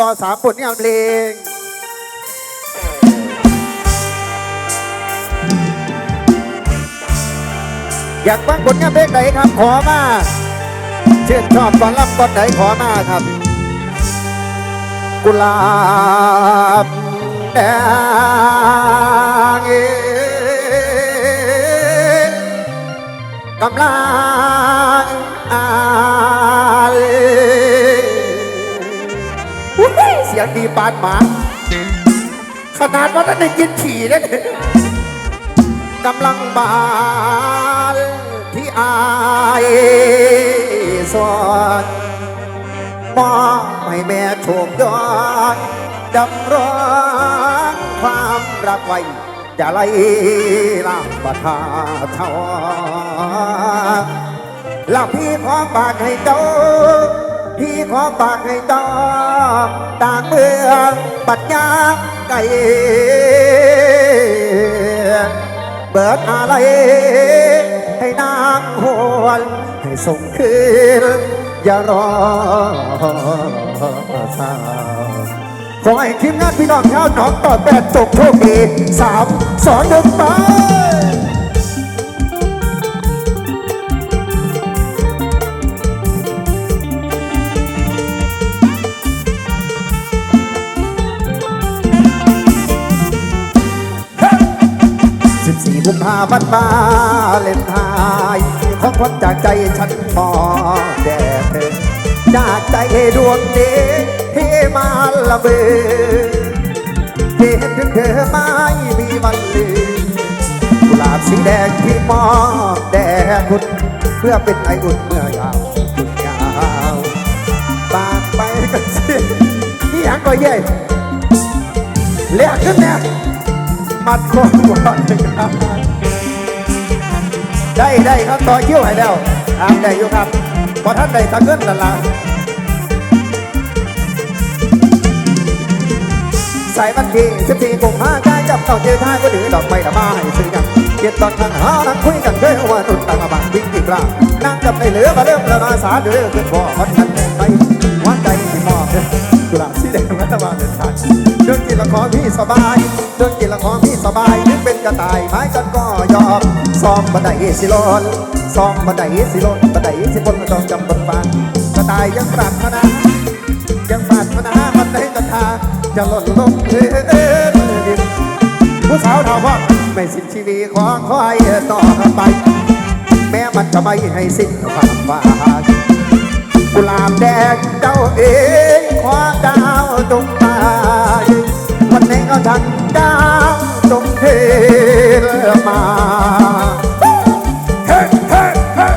ต่อสามผลงานเพลงอยากฟังผลงานเพลงไหนครับ ขอมาเชื่นชอบตอนรับตอนไหนขอมาครับ กุหลาบแดงเองกำลังอา สียงดีปานหมา ขนาดว่าท่านได้กินขี่แล้เนี่ยกำลังบานที่อายสอนมอบให้แม่โชคย้อนดำร้องความรักไว้จะไล่ลามประทาลาพี่ขอปากให้เจ้า พี่ขอปากให้เจ้าต่างเมืองปัดยาไก่เบิดอะไรให้นางหวนให้ส่งคืนอย่ารอสาขอให้ทีมงานพี่น้องชาวหนองต่อแปดจบโชคดีสามสองหนึ่งไป กุมภาพันธ์มาเล่นทายของคนจากใจฉันพอแด่เธอจากใจดวงนี้ที่มาละเบอเห็นถึงเธอไม่มีวันลืมกุหลาบสีแดงที่มอแด่คุณเพื่อเป็นไออุ่นเมื่อยาวคุณยาวปากไปกันสินี่ยังก็เย่เลียกขึ้นเนี่ย มัดคอหัวเลยครับ ได้ได้ครับต่อคิ้วให้แล้วตามได้อยู่ครับพอท่านได้ตะเงินนั่นละใส่วันที่สิบสี่กุมภาพันธ์จับเต้องเจอท่าก็ถือดอกไม้ละมาให้ซื้อกันเกียรตอนนั่งหานั่งคุยกันเคยว่านุ่นต่างมาวิ่งจีบลานั่งจับในเหลือมาเริ่มละมาสาเดือดขึ้นบ่อพันกันแดงไปหัวใจที่มอบกุหลาบสีแดงมาตะวันเดินทาง เรื่องกินละครพี่สบายเรื่องกินละครพี่สบายนึกเป็นกระต่ายไม้กันก็ยอมซ้อมบันไดสิลอนซ้อมบันไดสิลอนบันไดสิบนต้องจำบนฟังกระต่ายยังปรารถนายังปรารถนามันได้กระทาจะหล่นลงเอ่ดินผู้สาวถามว่าไม่สิ้นชีวิตของคอยต่อไป แม้มันจะไม่ให้สิ้นความหวานกุหลาบแดงเจ้าเองคว้าดาวตรงตา ยวันนี้ก็ทันดาวตรงเทมาเฮ้เฮ้เฮ้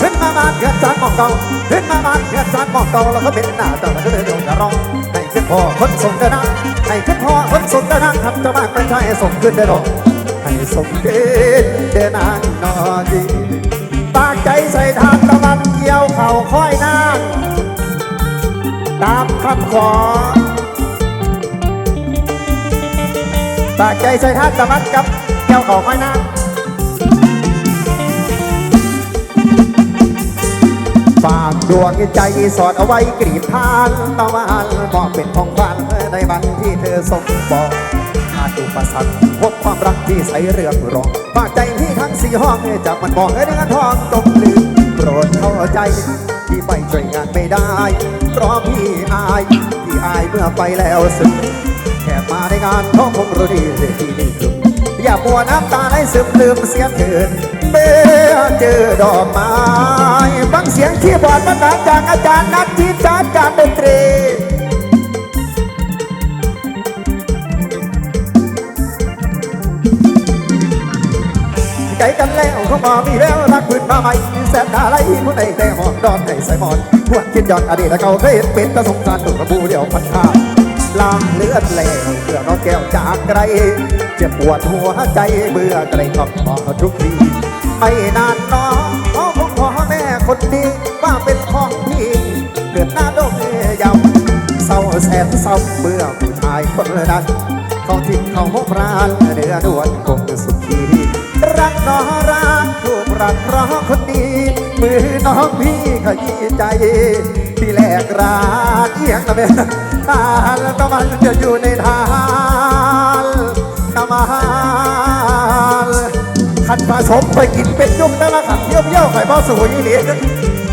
ขึ้นมาบ้านเกิดจากหมองเก่าขึ้นมาบ้านเกิดจากหมองเก่าแล้วก็เป็นหน้าเจ้าแล้วก็เลยโดนจะร้องให้ขึ้นพ่อคนส่งเดินนางให้ขึ้นพ่อคนส่งเดินนางทำเจ้าบ้านไม่ใช่ส่งขึ้นได้หรอกให้ส่งขึ้นเดินนางนอดีปากใจใส่ทางตะวันเกี่ยวเข่าค่อยนางตาม คำขอปากใจใส่ทางตะวันกับเกี่ยวข่าค่อยนางฝากดวงใจสอดเอาไว้กรีดทานตะวันมอบเป็นของขวัญในวันที่เธอส่งบอกอาจอุปสรรคพบความรักที่ใสเรื่องรองฝากใจที่ทั้งสี่ห้องจะมันบอกเนื้อทองจงลืมโปรดเข้าใจ ที่ไปช่วยงานไม่ได้ เพราะพี่อาย พี่อายเมื่อไปแล้วสึกแค่มาในงานท้องคงรู้ดีเลยที่นี่คืออย่ามัวน้ำตาให้ซึมลืมเสียเถิดเมื่อเจอดอกไม้ฟังเสียงที่บอดมันดังจากอาจารย์นักที่จารการดนตรี ใจกันแล้วเขาบอกมีแล้วรักพื้นมาใหม่แสนตาไหลผู้ใดแต่หอมดอนให้ใส่หมอนพวกคิดย้อนอดีตและเก่าเคยเห็นเป็นตะสงสารถูกกระบูเดียวพันขาดลางเลือดแล้วเพื่อน้องแก้วจากไกลเจ็บปวดหัวใจเบื่อไกลกับพอทุกทีไม่นานน้องเขาคงพ่อแม่คนดีว่าเป็นของพี่เกิดหน้าดงยำเศร้าแสนเศร้าเบื่อผู้ชายคนนั้นเขาทิ้งเขาโมพรานเดือดวนคงสุขี รักน้อรักถูกรักเพราะคนดีมือน้องพี่ขยี้ใจพี่แลกราดเอียงตะเบทานน้ำมันจะอยู่ในทานตะมาขันผสมไปกินเป็นยุ่งแต่ละขันเยี่ยวเยี่ยวไข่บ่สวยนี่ที่ผ่า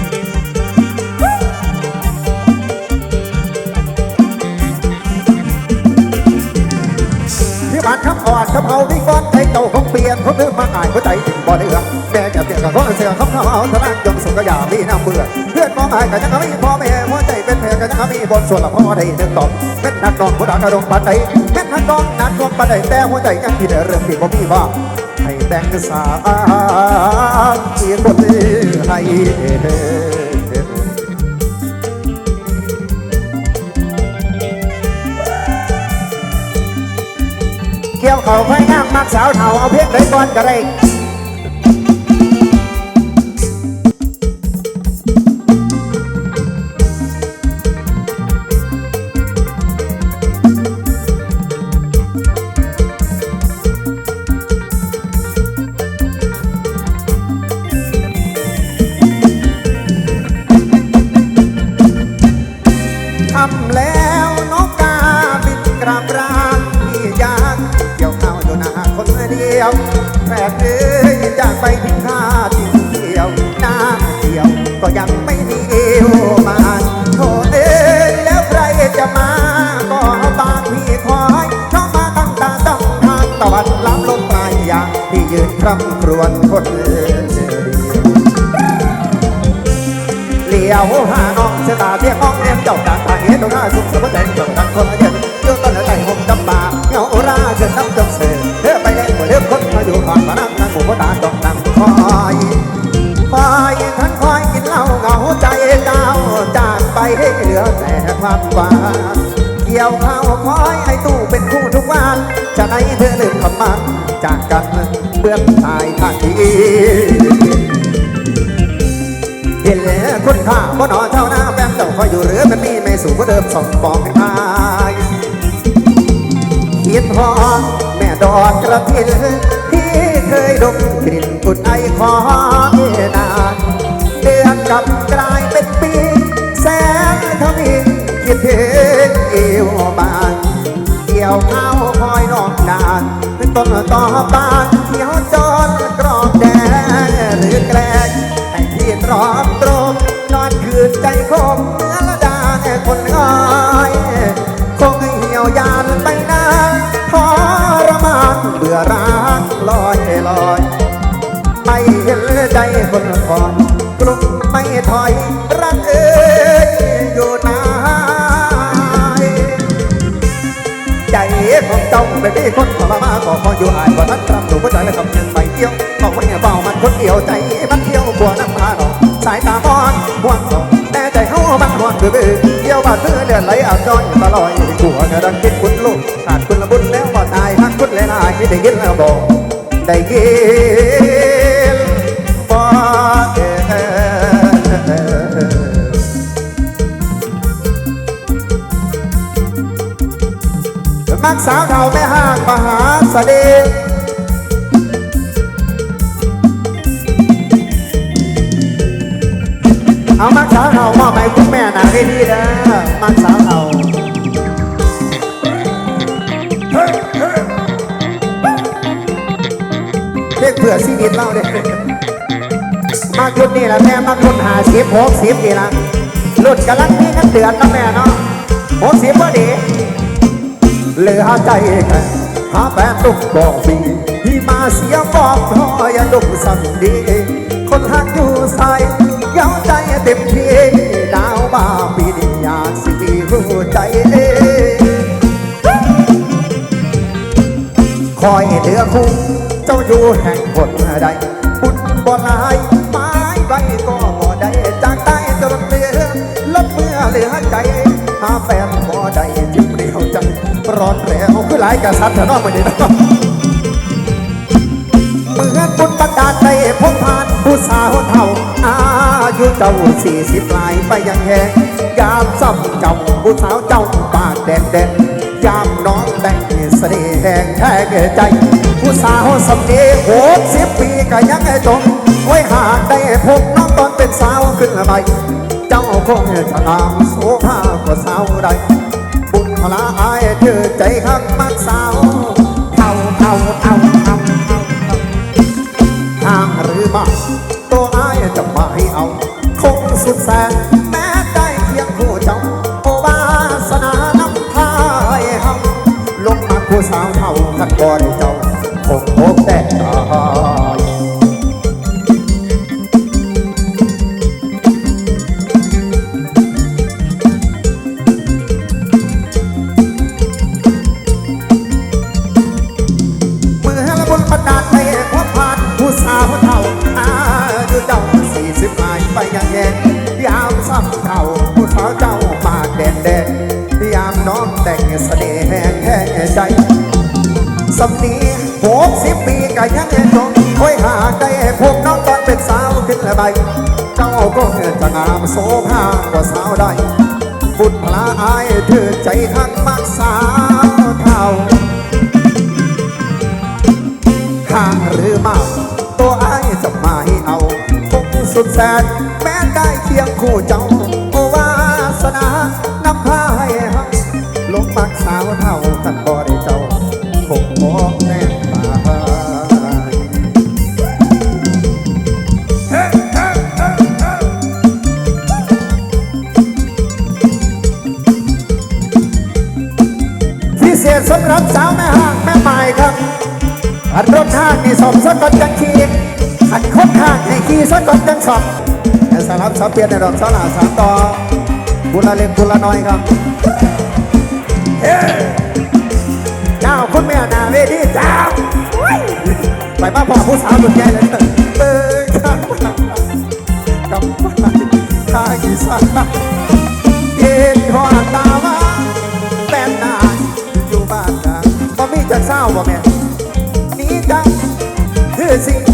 อ่อนคำเอาที่ก้อนใจเก่าของเปลี่ยนเขาเพิ่มมาอ่านหัวใจถึงบ่เดือแม่จะเปลี่ยนกับข้อเสือคำเขาเอาทนายยงสุกยามีน้ำเบื่อเพื่อนมองหายกันยังมีพ่อแม่หัวใจเป็นแผลกันยังมีบนส่วนละพ่อได้หนึ่งตอบเป็นนักนองผู้ด่ากระดงปันใดเป็นนักนองนักนองปันใดแต่หัวใจยังที่เดิมเรื่องที่บ่มีว่าให้แต่งสาวเกียรติคนให้ เกี่ยวเขาไฟงามมักสาวเฒ่าเอาเพียงเลยก่อนก็ได้ ยวแฝดเอ้ยจากไปทิ้งข้าทิ้งเดียวหน้าเดียว ก็ยังไม่มีเอวมาโทษเอ้ยแล้วใครจะมาก็บางพี่คอยเข้ามาตั้งตาต้องทางตะวันรับลมปลายยางที่ยืนคร่ำครวญคนเดียวเหลียวหาน้องเสยตาเทียงมองเลี้ยงเจ้าตาตาเห็นตรงหน้าสุขสม อแต่ความหวานเกี่ยวข้าวคอยให้ตู้เป็นคู่ทุกวันจะไหนเธอลืมคำมันจากกันเบื้องทายทางที่เห็นแล้วคุณค่าบ่นอเท่าหน้าแฟนเจ้าคอยอยู่เรือเป็นมีไม่สูงก็เดิมสองปองกันทายคิดหอมแม่ดอกกระถินที่เคยดมกลิ่นกุดไอขอ คิดถึงเอวบานเกี่ยวข้าวคอยนอกนานต้นต่อปานเขียวจอนกรอบแดงหรือแกล้งให้พี่รอบตรงนอนคืนใจคมเมื่อละดาแค่คนง่ายคงเหี่ยวยานไปนานทรมานเบื่อรักลอยลอยไม่เห็นใจคนก่อนกลุ่มไม่ถอยรักเอ้ยอยู่ไหน ของเจ้าไม่มีคนขอมามาขอคออยู่อายกว่านั้นครับดูกใจและทำยังไปเที่ยวบอกว่าเนี่ยเบามันคนเดียวใจมันเที่ยวกลัวน้ำตาหนองสายตามอนห่วงสองแต่ใจเขามันห่วงเบื่อเบื่อเที่ยวบาดเบื่อเลือดไหลอาบจอยตลอยกลัวกระดังคิดคุณลูกขาดคุณละบุญแล้วบ่ตายพักคุณเลยนายได้ยินแล้วบอกได้ยิน สาวเท่าแม่ห้างมหาเสด็จเอามักสาวเท่ามอบให้คุณแม่นางให้ดีนะมักสาวเท่าเฮ้ยเฮ้ยเรียกเผื่อชีวิตเราเด้มากรุ่นนี่ละแม่มากรุ่นหาสิบหกสิบนี่ละรุ่นกำลังมีเงินเดือนนะแม่เนาะหกสิบพอดี เหลือใจแค่หาแฟนลูกบอกบีที่มาเสียบอกพอยดุสั่งดี คนหักอยู่ใส่เย้าใจเต็มที่ดาวมาปีนี้อยากสิมีหัวใจเองคอยเหลือคู่เจ้าอยู่แห่งคนใดบุญบ่ลายไม้ใบก็บ่ได้จากใต้จนเรือลบเมื่อเหลือใจหาแฟน หลายกษัตริย์เถอะนอกไปดีเนาะเมื่อบุญประกาศในพงพานผู้สาวเท่า อายุเจ้าสี่สิบปลายไปยังแหงยามซ้ำเจ้าผู้สาวเจ้าปากแดงแดงยามน้องแดงเสน่ห์แหงแท้ใจ ผู้สาวสำเนียหกสิบปีก็ยังจงไว้หากได้พบน้องตอนเป็นสาวขึ้นมาใหม่เจ้าคงจะงามโสภากว่าสาวใด พลาอายเธอใจหักมักสาวเอาเอาเอาเอาเอาเอาทางหรือมาตัวอายจะไม่เอาคงสุดแสนแม้ได้เพียงคู่เจ้าโอวาสนาน้ำทายเฮาลงมาผู้สาวเท่าขันบ่ได้ สาวเท่าข้างหรือมาตัวไอ้ายจะมาให้เอาคงสุดแสนแม้ได้เคียงคู่เจ้าโอวาสนานำพาให้หักลงปักสาวเท่ากันบ่ได เปลี่ยนในดอกสลาสามต่อบุละเล็กบุละน้อยครับเฮ้เจ้าคุณแม่นาเวทีจ้าไปมาบอผู้สาวสุดใหญ่เลยเออข้างกับข้ากี่สักเย็นหอดตาว่าแป้นนานอยู่บ้านนะบ่มีจะเศร้าบ่แม่นี้จังคือสินั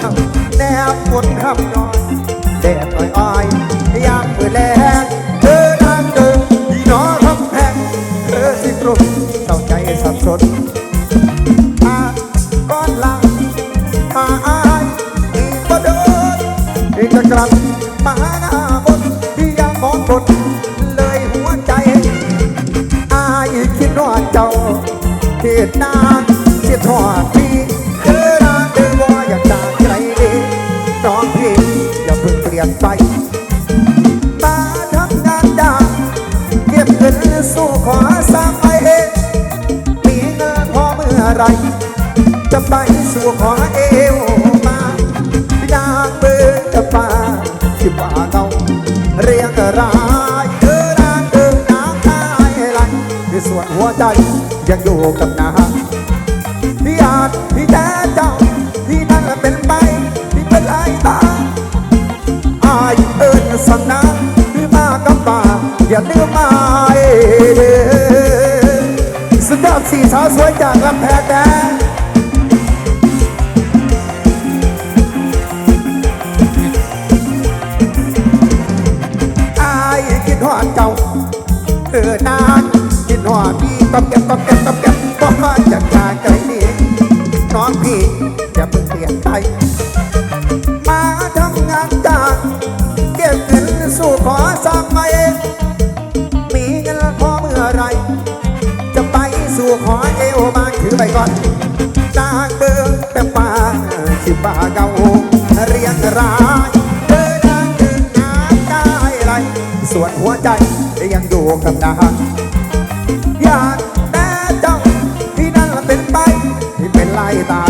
ญกว่าบุญคำแนบบุญคำนอยแดดอ่อยอ้อยยามเมือแลงเธอนางเดินที่น้องทำแพงเธอสิปรุงเศร้าใจสับสนอาก้อนลังมาอายอีบ่เดินที่จะกลับมาหาหน้าบนที่ยังมองบนเลยหัวใจอายคิดว่าเจ้าเกิดนานเสียทอด ไร จะไปสู่ขอเอวมาอยากเบื่อจะป่าที่ว่าเงาเรียงรายเธอรางเดินน้ำตายไหลที่ส่วนหัวใจยังอยู่กับนาาวสวยจากลำแพแดงอายคิดหอดเจ้าเออนานคิดหอดพี่ก็เก็บก็เก็บ ยังอยู่กับนางอยากแต่เจ้าที่นั่นละเป็นไปที่เป็นลายตา